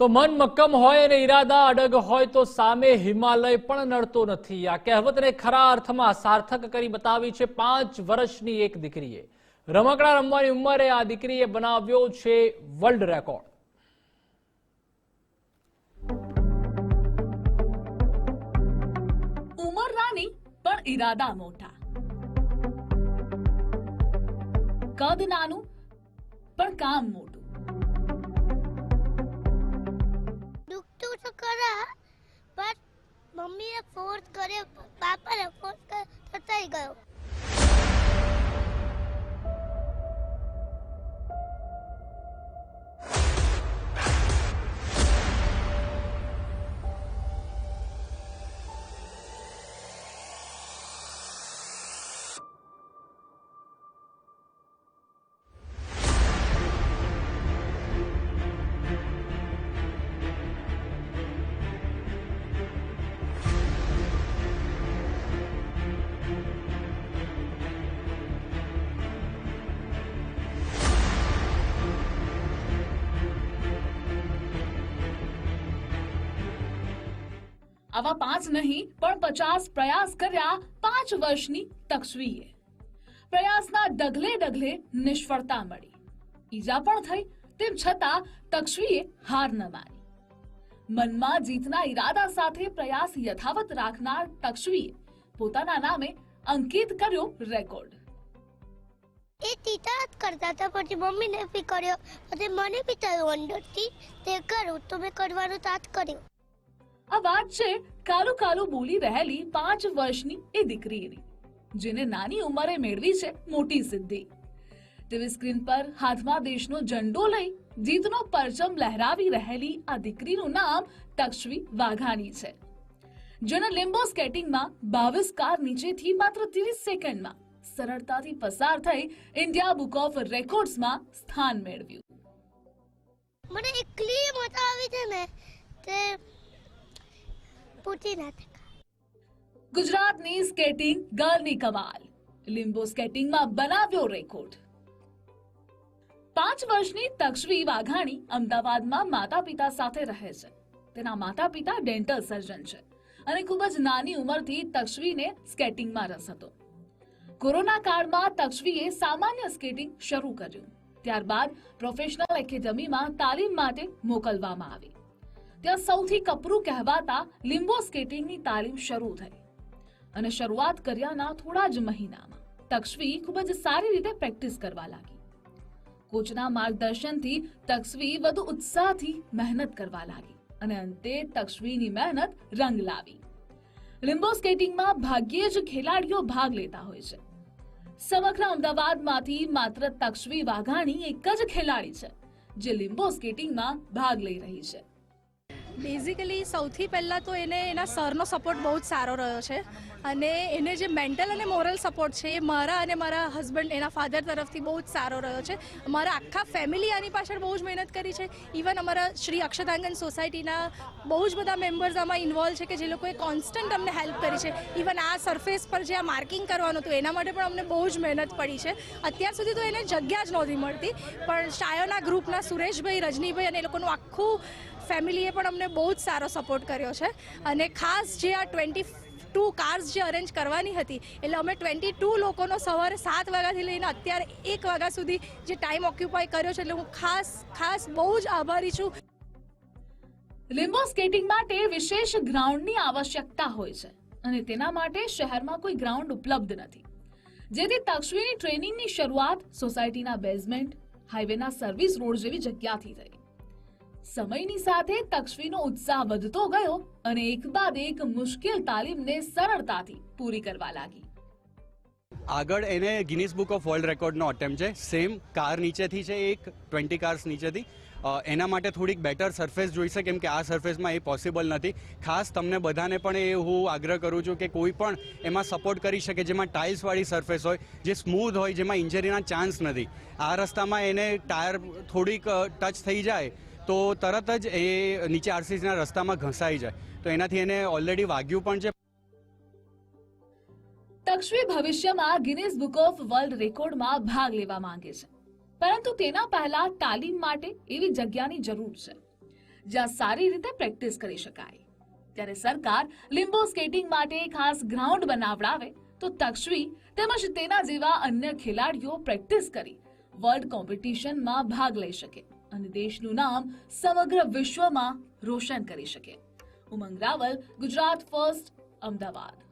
તો મન મક્કમ હોય અને ઈરાદા અડગ હોય તો સામે હિમાલય પણ નડતો નથી. આ કહેવતને ખરા અર્થમાં સાર્થક કરી બતાવી છે પાંચ વર્ષની એક દીકરીએ. રમકડા રમવાની ઉંમરે આ દીકરીએ બનાવ્યો છે વર્લ્ડ રેકોર્ડ. ઉંમર પણ ઈરાદા મોટા. કદ નાનું, પણ કામ મોટું. પાપાને ફોર્સ કર્યો થઈ ગયો. આવા પાંચ નહીં, પણ પચાસ પ્રયાસ કર્યા પાંચ વર્ષની તકસવીએ. પ્રયાસના ડગલે ડગલે નિષ્ફળતા મળી. ઈજા પણ થઈ, તેમ છતાં તકસવીએ હાર ન માની. મનમાં જીતના ઈરાદા સાથે પ્રયાસ યથાવત રાખનાર તકસવીએ પોતાના નામે અંકિત કર્યો રેકોર્ડ. એ તીતા કરતા હતા, પછી મમ્મીને બી કર્યો. પછી મને બી થયું અંદરથી. તે કરું, તો મેં કરવાનું તાત કર્યું. આ વાત છે કાલુ કાલુ બોલી રહેલી પાંચ વર્ષની એ દીકરીની, જેને નાની ઉંમરે મેળવી છે મોટી સિદ્ધિ. ટીવી સ્ક્રીન પર હાથમાં દેશનો ઝંડો લઈ જીતનો પરચમ લહેરાવી રહેલી આ દીકરીનું નામ તક્ષવી વાઘાણી છે. જેને લિમ્બો સ્કેટિંગમાં બાવીસ કાર નીચેથી માત્ર ત્રીસ સેકન્ડમાં સરળતાથી પસાર થઈ ઇન્ડિયા બુક ઓફ રેકોર્ડ્સમાં સ્થાન મેળવ્યું. મને એકલી મજા આવી છે ને, તે પૂછી ના શકે ગુજરાતની સ્કેટિંગ ગર્લની કમાલ. લિમ્બો સ્કેટિંગમાં બનાવ્યો રેકોર્ડ. પાંચ વર્ષની તક્ષવી વાઘાણી અમદાવાદમાં માતા પિતા સાથે રહે છે. તેના માતા પિતા ડેન્ટલ સર્જન છે અને ખૂબ જ નાની ઉંમરથી તક્ષવીને સ્કેટિંગમાં રસ હતો. કોરોના કાળમાં તક્ષવીએ સામાન્ય સ્કેટિંગ શરૂ કર્યું. ત્યારબાદ પ્રોફેશનલ એકેડમીમાં તાલીમ માટે મોકલવામાં આવી. ત્યાં સૌથી કપરું કહેવાતા લિમ્બો સ્કેટિંગની તાલીમ શરૂ થઈ. અને શરૂઆત કર્યાના થોડા જ મહિનામાં. તક્ષવી ખૂબ જ સારી રીતે પ્રેક્ટિસ કરવા લાગી. કોચના માર્ગદર્શનથી તક્ષવી વધુ ઉત્સાહથી મહેનત કરવા લાગી અને અંતે તક્ષવીની મહેનત રંગ લાવી. લિમ્બો સ્કેટિંગમાં ભાગ્યે જ ખેલાડીઓ ભાગ લેતા હોય છે. સમગ્ર અમદાવાદમાંથી માત્ર તક્ષવી વાઘાણી એક જ ખેલાડી છે, જે લિમ્બો સ્કેટિંગમાં ભાગ લઈ રહી છે. બેઝિકલી સૌથી પહેલાં તો એને એના સરનો સપોર્ટ બહુ જ સારો રહ્યો છે. અને એને જે મેન્ટલ અને મોરલ સપોર્ટ છે, એ મારા અને મારા હસબન્ડ એના ફાધર તરફથી બહુ જ સારો રહ્યો છે. મારા આખા ફેમિલી આની પાછળ બહુ જ મહેનત કરી છે. ઇવન અમારા શ્રી અક્ષતાંગન સોસાયટીના બહુ જ બધા મેમ્બર્સ આમાં ઇન્વોલ્વ છે કે જે લોકોએ કોન્સ્ટન્ટ અમને હેલ્પ કરી છે. ઇવન આ સરફેસ પર જે આ માર્કિંગ કરવાનું હતું, એના માટે પણ અમને બહુ જ મહેનત પડી છે. અત્યાર સુધી તો એને જગ્યા જ નહોતી મળતી. પણ શાયોના ગ્રુપના સુરેશભાઈ, રજનીભાઈ અને એ લોકોનું આખું ફેમિલીએ પણ અમને બહુ જ સારો સપોર્ટ કર્યો છે. અને ખાસ જે આ ટ્વેન્ટી ટુ કાર્સ જે અરેન્જ કરવાની હતી, એટલે અમે ટ્વેન્ટી ટુ લોકોનો સવારે સાત વાગ્યાથી લઈને અત્યારે એક વાગ્યા સુધી જે ટાઈમ ઓક્યુપાય કર્યો છે, એટલે હું ખાસ ખાસ બહુ જ આભારી છું. લિમ્બો સ્કેટિંગ માટે વિશેષ ગ્રાઉન્ડની આવશ્યકતા હોય છે અને તેના માટે શહેરમાં કોઈ ગ્રાઉન્ડ ઉપલબ્ધ નથી. જેથી તક્ષવીની ટ્રેનિંગની શરૂઆત સોસાયટીના બેઝમેન્ટ હાઈવેના સર્વિસ રોડ જેવી જગ્યાથી થઈ. સમયની સાથે તક્ષવીનો ઉત્સાહ વધતો ગયો અને એક બાદ એક મુશ્કેલ તાલીમને સરળતાથી પૂરી કરવા લાગી. આગળ એને ગિનિસ બુક ઓફ વર્લ્ડ રેકોર્ડનો અટેમ્પ છે. સેમ કાર નીચેથી છે એક ટ્વેન્ટી કાર્સ નીચેથી. એના માટે થોડીક બેટર સરફેસ જોઈશે કેમ કે આ સરફેસમાં એ પોસિબલ નથી. ખાસ તમને બધાને પણ એ હું આગ્રહ કરું છું કે કોઈ પણ એમાં સપોર્ટ કરી શકે જેમાં ટાઇલ્સવાળી સરફેસ હોય, જે સ્મૂધ હોય, જેમાં ઇન્જરીના ચાન્સ નથી. આ રસ્તામાં એને ટાયર થોડીક ટચ થઈ જાય તો તરત જ એ નીચે આરસીસીના રસ્તામાં ઘસાઈ જાય. તો એનાથી એને ઓલરેડી વાગ્યું પણ છે. તક્ષવી ભવિષ્યમાં ગિનિસ બુક ઓફ વર્લ્ડ રેકોર્ડમાં ભાગ લેવા માંગે છે. પરંતુ તેના પહેલા તાલીમ માટે એવી જગ્યાની જરૂર છે, જ્યાં સારી રીતે પ્રેક્ટિસ કરી શકાય. ત્યારે સરકાર લિમ્બો સ્કેટિંગ માટે ખાસ ગ્રાઉન્ડ બનાવડાવે, તો તક્ષવી તેમજ તેના જેવા અન્ય ખેલાડીઓ પ્રેક્ટિસ કરી વર્લ્ડ કોમ્પિટિશનમાં ભાગ લઈ શકે. અને દેશનું નામ સમગ્ર વિશ્વમાં રોશન કરી શકે. ઉમંગ રાવલ ગુજરાત ફર્સ્ટ અમદાવાદ.